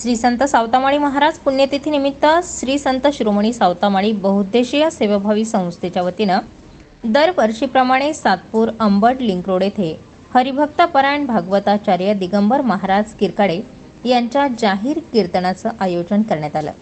श्री संत सावतामाळी महाराज पुण्यतिथीनिमित्त श्री संत शिरोमणी सावतामाळी बहुद्देशीय सेवाभावी संस्थेच्या वतीनं दरवर्षीप्रमाणे सातपूर अंबड लिंक रोड येथे हरिभक्त परायण भागवताचार्य दिगंबर महाराज किरकाडे यांच्या जाहीर कीर्तनाचं आयोजन करण्यात आलं.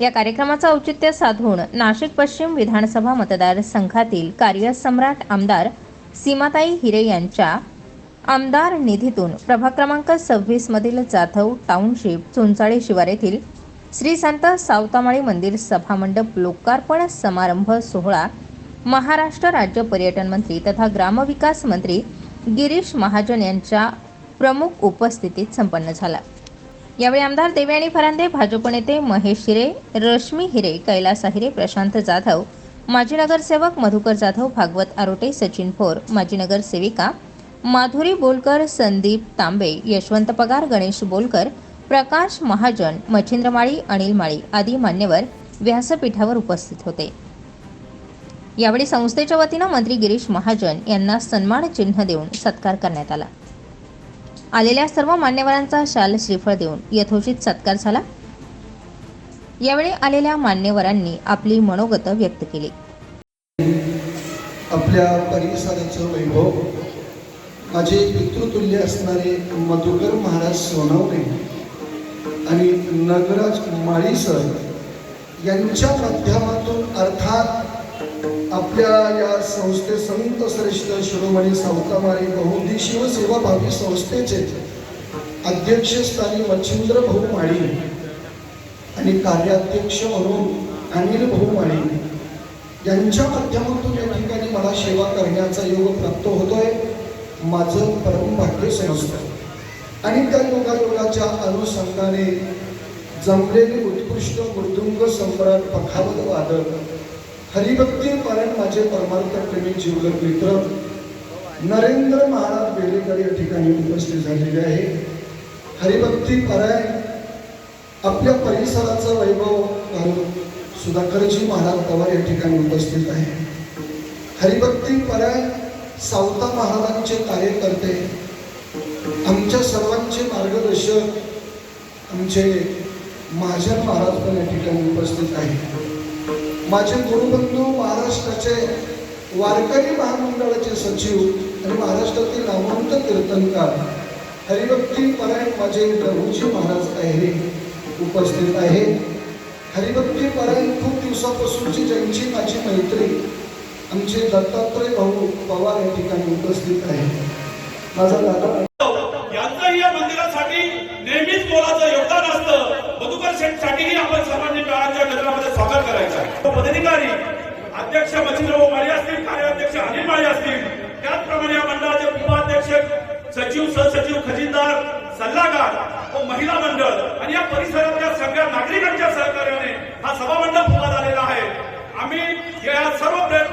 या कार्यक्रमाचं औचित्य साधून नाशिक पश्चिम विधानसभा मतदारसंघातील कार्यसम्राट आमदार सीमाताई हिरे यांच्या आमदार निधीतून प्रभाग क्रमांक सव्वीस मधील जाधव टाउनशिप चुंचाळी शिवार येथील श्री संत सावतामाळी मंदिर सभामंडप लोकार्पण समारंभ सोहळा महाराष्ट्र राज्य पर्यटन मंत्री तथा ग्रामविकास मंत्री गिरीश महाजन यांच्या प्रमुख उपस्थितीत संपन्न झाला. यावेळी आमदार देवयानी फरांदे भाजप नेते महेश हिरे रश्मी हिरे कैलास हिरे प्रशांत जाधव माजी नगरसेवक मधुकर जाधव भागवत आरोटे सचिन भोर माजी नगरसेविका माधुरी बोलकर संदीप तांबे यशवंत पगार गणेश बोलकर प्रकाश महाजन मच्छिंद्र माळी अनिल माळी आदी मान्यवर व्यासपीठावर उपस्थित होते. यावेळी संस्थेच्या वतीनं मंत्री गिरीश महाजन यांना सन्मान चिन्ह देऊन सत्कार करण्यात आला. आलेल्या सर्व मान्यवरांचा शाल श्रीफळ देऊन यथोचित सत्कार झाला. यावेळी आलेल्या मान्यवरांनी आपली मनोगत व्यक्त केली. आपल्या परिसराचं वैभव माझे पितृतुल्य असणारे मधुकर महाराज सोनवणे आणि नगराज माळी सर यांच्या माध्यमातून अर्थात आपल्या या संस्थे संत श्रेष्ठ शिरोमणी सावतामारी बहुउद्देशीय शिवसेवाभावी संस्थेचे अध्यक्षस्थानी मच्छिंद्र भाऊ माळी आणि कार्याध्यक्ष म्हणून अनिल भाऊ माळी यांच्या माध्यमातून या ठिकाणी मला सेवा करण्याचा योग प्राप्त होतोय. माझं परम भाग्य समजतं आणि त्या योगायोगाच्या अनुषंगाने जमलेले उत्कृष्ट मृदुंग सम्राट पखावत वादक हरिभक्ती पारण माझे परमार्थ प्रेमी जीवलग मित्र नरेंद्र महाराज बेलेकर या ठिकाणी उपस्थित झालेले आहे. हरिभक्ती पारायण आपल्या परिसराचं वैभव घालून सुधाकरजी महाराज पवार या ठिकाणी उपस्थित आहे. हरिभक्ती परायण सावता महाराजांचे कार्यकर्ते आमच्या सर्वांचे मार्गदर्शक आमचे माझ्या महाराज पण या ठिकाणी उपस्थित आहे माझे गुरुबंधू महाराष्ट्राचे वारकरी महामंडळाचे सचिव आणि महाराष्ट्रातील नामवंत कीर्तनकार हरिभक्ती परायण माझे प्रभूजी महाराज आहे उपस्थित आहे हरिभक्ती परायण खूप दिवसापासूनची ज्यांची माझी मैत्री आमचे दत्तात्रय भाऊ पवार या ठिकाणी उपस्थित आहे माझा दादा यांचंही या मंदिरासाठी नेहमीच मोलाचं योगदान असतं. मधुकर शेठसाठीही आपण सर्वांनी टाळांच्या नगरामध्ये स्वागत करायचं आहे. पदाधिकारी अध्यक्ष मच्छिंद्रभाऊ माळी असतील कार्याध्यक्ष अनिल माळी असतील त्याचप्रमाणे या मंडळाचे उपाध्यक्ष सचिव सहसचिव खजिनदार सल्लागार व महिला मंडळ आणि या परिसरातल्या सगळ्या नागरिकांच्या सहकार्याने हा सभामंडप उभा झालेला आहे. आम्ही या सर्व प्रयत्न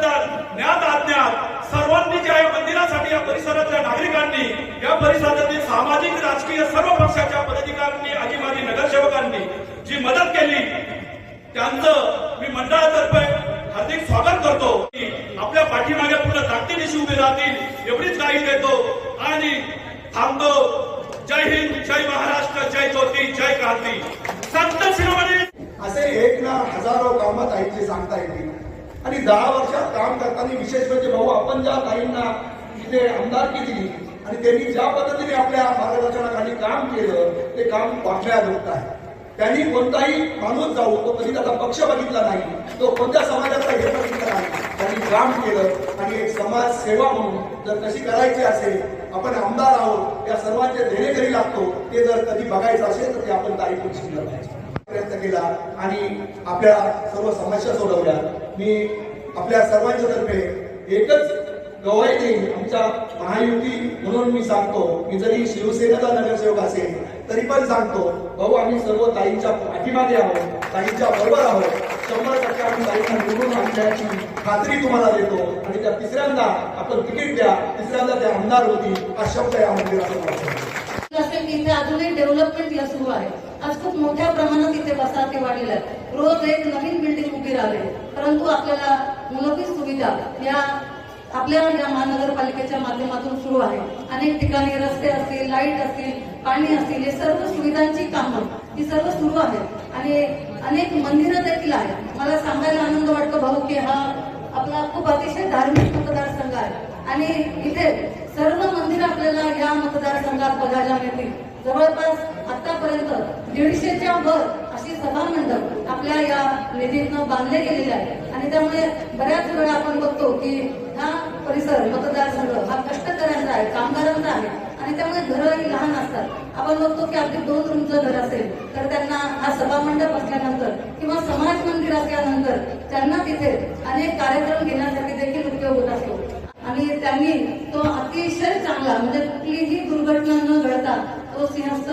ज्ञात अज्ञात सर्वांनी ज्या या मंदिरासाठी या परिसरातल्या नागरिकांनी या परिसरातील सामाजिक राजकीय सर्व पक्षाच्या पदाधिकाऱ्यांनी आजीमाजी नगरसेवकांनी जी मदत केली त्यांचं मी मंडळातर्फे हार्दिक स्वागत करतो. आपल्या पाठीमागे पूर्ण ताकदीनिशी उभे राहतील एवढीच काही देतो. आणि थांबतो. जय हिंद जय महाराष्ट्र जय ज्योती जय क्रांती. संत शिरोमणी! असे एक ना हजारो कामत आहेत जे सांगता येतील. आणि दहा वर्षात काम करताना विशेष म्हणजे भाऊ आपण ज्या ताईंना इथे आमदारकी दिली आणि त्यांनी ज्या पद्धतीने आपल्या मार्गदर्शनाखाली काम केलं ते काम वाटण्याजोगत आहे. त्यांनी कोणताही माणूस जाऊ तो कधी त्याचा पक्ष बघितला नाही तो कोणत्या समाजाचा हे बघितला नाही. त्यांनी काम केलं आणि एक समाज सेवा म्हणून जर कशी करायची असेल आपण आमदार आहोत या सर्वांचे देणेकरी लागतो ते जर कधी बघायचं असेल तर ते आपण तारीख शिकलं पाहिजे. प्रयत्न केला आणि आपल्या सर्व समस्या सोडवल्या. मी आपल्या सर्वांच्या तर्फे एकच गवाही देईन. आमच्या महायुती म्हणून मी सांगतो मी जरी शिवसेनेचा नगरसेवक असेल तरी पण सांगतो भाऊ आम्ही सर्व ताईंच्या पाठीमागे आहोत ताईंच्या बरोबर आहोत. शंभर टक्के आम्ही ताईंना निवडून आणण्याची खात्री तुम्हाला देतो. आणि त्या तिसऱ्यांदा आपण तिकीट द्या तिसऱ्यांदा त्या आमदार होती हा शब्द या मंदिराचा इथे तिथे अजूनही डेव्हलपमेंट या सुरू आहे. आज खूप मोठ्या प्रमाणात इथे वसाहती वाढलेल्या आहेत. रोज एक नवीन बिल्डिंग उभी राहिली परंतु आपल्याला मूलभूत सुविधा या आपल्या या महानगरपालिकेच्या माध्यमातून सुरू आहे. अनेक ठिकाणी रस्ते असतील लाइट असतील पाणी असतील हे सर्व सुविधांची कामं ही सर्व सुरू आहेत. आणि अनेक मंदिरं देखील आहेत. मला सांगायला आनंद वाटतो भाऊ की हा आपला खूप अतिशय धार्मिक मतदारसंघ आहे. आणि इथे सर्व मंदिर आपल्याला या मतदारसंघात बघायला मिळतील. जवळपास आतापर्यंत दीडशेच्या वर अशी सभा मंडप आपल्या या निधीतनं बांधले गेलेले आहे. आणि त्यामुळे बऱ्याच वेळा आपण बघतो की हा परिसर मतदारसंघ हा कष्टकऱ्यांचा आहे कामगारांचा आहे. आणि त्यामुळे घरंही लहान असतात. आपण बघतो की आपली दोन रूमचं घर असेल तर त्यांना हा सभा मंडप असल्यानंतर किंवा समाज मंदिर असल्यानंतर त्यांना तिथे अनेक कार्यक्रम घेण्यासाठी देखील उपयोग होत असतो. आणि त्यांनी तो अतिशय चांगला म्हणजे कुठलीही दुर्घटना न घडता तो सिंहस्थ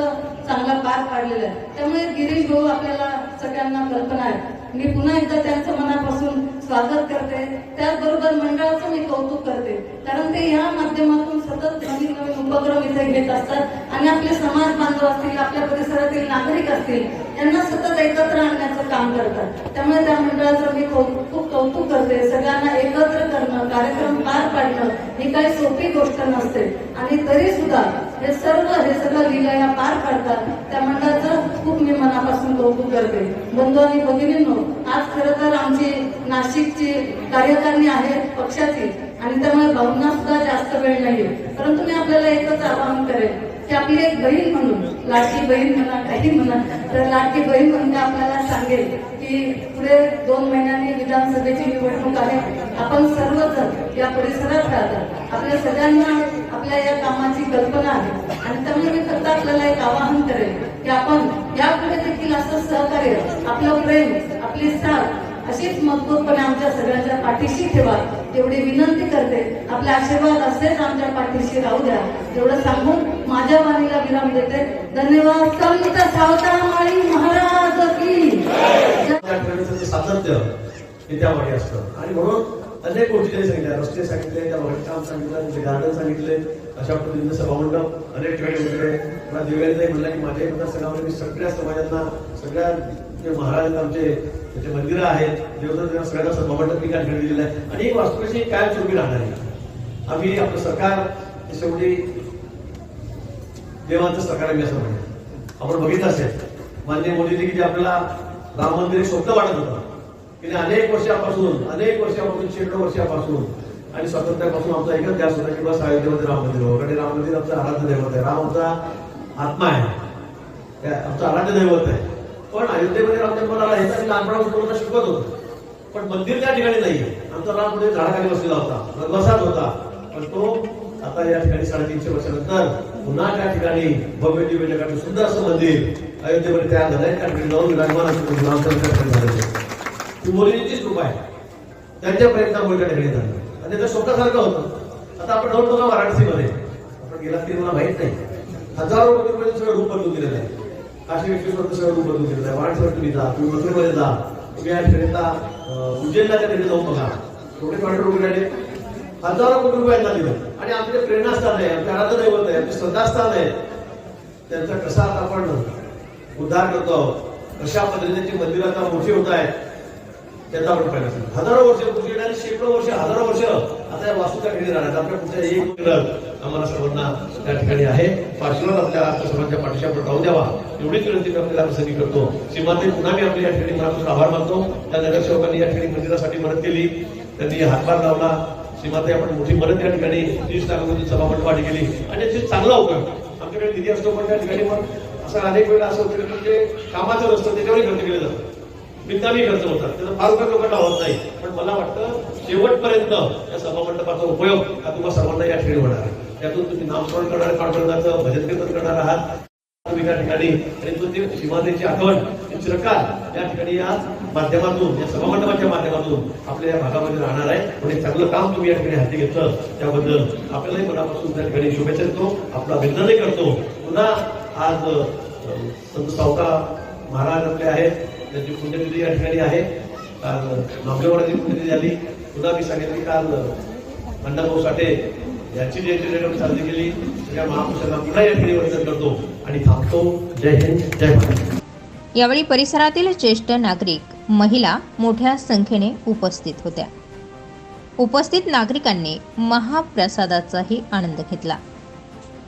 चांगला पार पाडलेला आहे. त्यामुळे गिरीश भाऊ आपल्याला सगळ्यांना कल्पना आहे. मी पुन्हा एकदा त्यांचं मनापासून स्वागत करते. त्याचबरोबर मंडळाचं मी कौतुक करते. कारण ते या माध्यमातून सतत नवीन नवीन उपक्रम इथे घेत असतात. आणि आपले समाज बांधव असतील आपल्या परिसरातील नागरिक असतील यांना सतत एकत्र आणण्याचं काम करतात. त्यामुळे त्या मंडळाचं मी खूप कौतुक करते. सगळ्यांना एकत्र करणं कार्यक्रम पार पाडणं ही काही सोपी गोष्ट नसते. आणि तरी सुद्धा हे सर्व हे सगळं लिलाया पार पाडतात. त्या मंडळाचं मनापासून कौतुक करते. बंधू आणि भगिनींनो आज खरं तर आमची नाशिकची कार्यकारिणी आहे पक्षाची आणि त्यामुळे भावना सुद्धा जास्त वेळ नाहीये. परंतु मी आपल्याला एकच आवाहन करेल की आपली एक बहीण म्हणून लाडकी बहीण म्हणा काही म्हणा तर लाडकी बहीण म्हणून आपल्याला सांगेल की पुढे दोन महिन्यांनी विधानसभेची निवडणूक आहे. आपण सर्वजण या परिसरात राहतात आपल्या सगळ्यांना आपल्या या कामाची कल्पना आहे. आणि त्यामुळे मी फक्त आपल्याला एक आवाहन करेल की आपण यापुढे देखील असं सहकार्य आपलं प्रेम आपली साथ अशीच मजबूतपणे आमच्या सगळ्यांच्या पाठीशी ठेवा. एवढी विनंती करते. आपले आशीर्वाद असेच आमच्या पाठीशी राहू द्या. एवढं सांगून माझ्या वाणीला विराम देते. धन्यवाद. संत सावता माळी महाराज की. जय. त्या ठिकाणीचं जे सातत्य हे त्यामागे असतं. आणि म्हणून अनेक गोष्टी त्यांनी सांगितल्या. रस्ते सांगितले त्या भागात काम सांगितलं त्यांचे गार्डन सांगितले. अशा पद्धतीने सभामंडप अनेक ठिकाणी म्हटले. मला दिव्यांनी म्हणलं की माझ्या मतदारसंघामध्ये मी सगळ्या समाजांना सगळ्या जे महाराज आमचे त्याचे मंदिरं आहेत देवता सगळ्यांना सभामंडप मी काय दिलेलं आहे. आणि ही काय चुकी राहणार आहे. आम्ही आपलं सरकार शेवटी देवाचं सरकार आम्ही असं म्हणेन आपण बघितलं असेल. मान्य मोदीजी की जे आपल्याला राम मंदिर स्वप्न वाटत होतं. की अनेक वर्षापासून अनेक वर्षापासून शेकडो वर्षापासून आणि स्वातंत्र्यापासून आमचा एकच ध्यास होता की बस अयोध्येमध्ये राम मंदिर हो कारण राम मंदिर आमचं आराध्य दैवत आहे. राम आमचा आत्मा आहे. आमचं आराध्य दैवत आहे. पण अयोध्येमध्ये राम जन्माला हे तर लहानपणापासून शिकवत होतो. पण मंदिर त्या ठिकाणी नाहीये आमचा राम मंदिर झाडाखाली बसलेला होता. वनवासात होता. पण तो आता या ठिकाणी साडेतीनशे वर्षानंतर पुन्हा त्या ठिकाणी भव्य दिव्य ठिकाणी सुंदर असं मंदिर अयोध्येमध्ये तयार झालंय कारण जाऊन विराजमान असतो रामचंद्र त्या आहे. कृपा आहे. त्यांच्या प्रयत्नामुळे त्या ठिकाणी झालं आणि त्याचं स्वतःसारखं होतं. आता आपण जाऊन बघा वाराणसीमध्ये. आपण गेलात तरी मला माहीत नाही. हजारो कोटी रुपये सगळं रूप बदलून दिलेलं आहे. काशी विश्वेश्वरचं सगळं रूप बदलून दिलेलं आहे. वाराणसीवर तुम्ही जा तुम्ही मथुरेमध्ये जा. तुम्ही या ठिकाणी उज्जैनला त्या ठिकाणी जाऊन बघा. थोडे पांढरे रुपये आले हजारो कोटी रुपयांना दिलं. आणि आमचे प्रेरणास्थान आहे आमचे आराध्य दैवत आहे आमचे श्रद्धास्थान आहे. त्यांचा कसा आपण उद्धार करतो आहोत. कशा पद्धतीने त्यांची मंदिरं आता मोठी होत आहेत त्याचा आपण पाहिजे हजारो वर्ष पुढची आणि शेकडो वर्ष हजारो वर्ष आता या वास्तू त्या ठिकाणी राहणार आपल्या पुढच्या एक मिनिट आम्हाला सर्वांना त्या ठिकाणी आहे. पार्श्वनाथ आपल्या अर्थसभांच्या पाठीशी आपण राहू द्यावा. एवढीच विनंती मी आपल्याला प्रसंगी करतो. श्रीमंत पुन्हा मी आपल्या या ठिकाणी मनापासून आभार मानतो. त्या नगरसेवकांनी या ठिकाणी मंदिरासाठी मदत केली. त्यांनी हातभार लावला. सीमाते आपण मोठी मदत या ठिकाणी तीस लाखांमधून लाखांची वाढ केली. आणि याची चांगला उपयोग. आमच्याकडे निधी असतो पण त्या ठिकाणी पण असं अनेक वेळा असं होतं म्हणजे कामाचं नसतं त्याच्यावरही खर्च केलं जातं. बिनकामी खर्च होतात. त्याचा फार उपयोग लोकांना होत नाही. पण मला वाटतं शेवटपर्यंत या सभामंडपाचा उपयोग हा तुम्हाला सर्वांना या ठिकाणी होणार आहे. त्यातून तुम्ही नामस्मरण करणार पाठवण्याचं भजन कीर्तन करणार आहात. तुम्ही त्या ठिकाणी आणि तो ते सीमातेची आठवण चिरकाल या ठिकाणी या माध्यमातून या सभामंडपाच्या माध्यमातून आपल्या या भागामध्ये राहणार आहे. आणि चांगलं काम तुम्ही या ठिकाणी हाती घेतलं. त्याबद्दल आपल्यालाही मनापासून त्या ठिकाणी शुभेच्छा देतो. आपला अभिनंदनही करतो. पुन्हा आज संत सावका महाराज आपले आहेत. त्यांची पुण्यतिथी या ठिकाणी आहे. काल नामदेवराची पुण्यतिथी झाली. पुन्हा मी सांगितलं काल अण्णाभाऊ साठे यांची जयंती देखील साजरी केली. सगळ्या महापुरुषांना पुन्हा या ठिकाणी वंदन करतो आणि थांबतो. जय हिंद जय भारत यावेळी परिसरातील ज्येष्ठ नागरिक महिला मोठ्या संख्येने उपस्थित होत्या. उपस्थित नागरिकांनी महाप्रसादाचाही आनंद घेतला.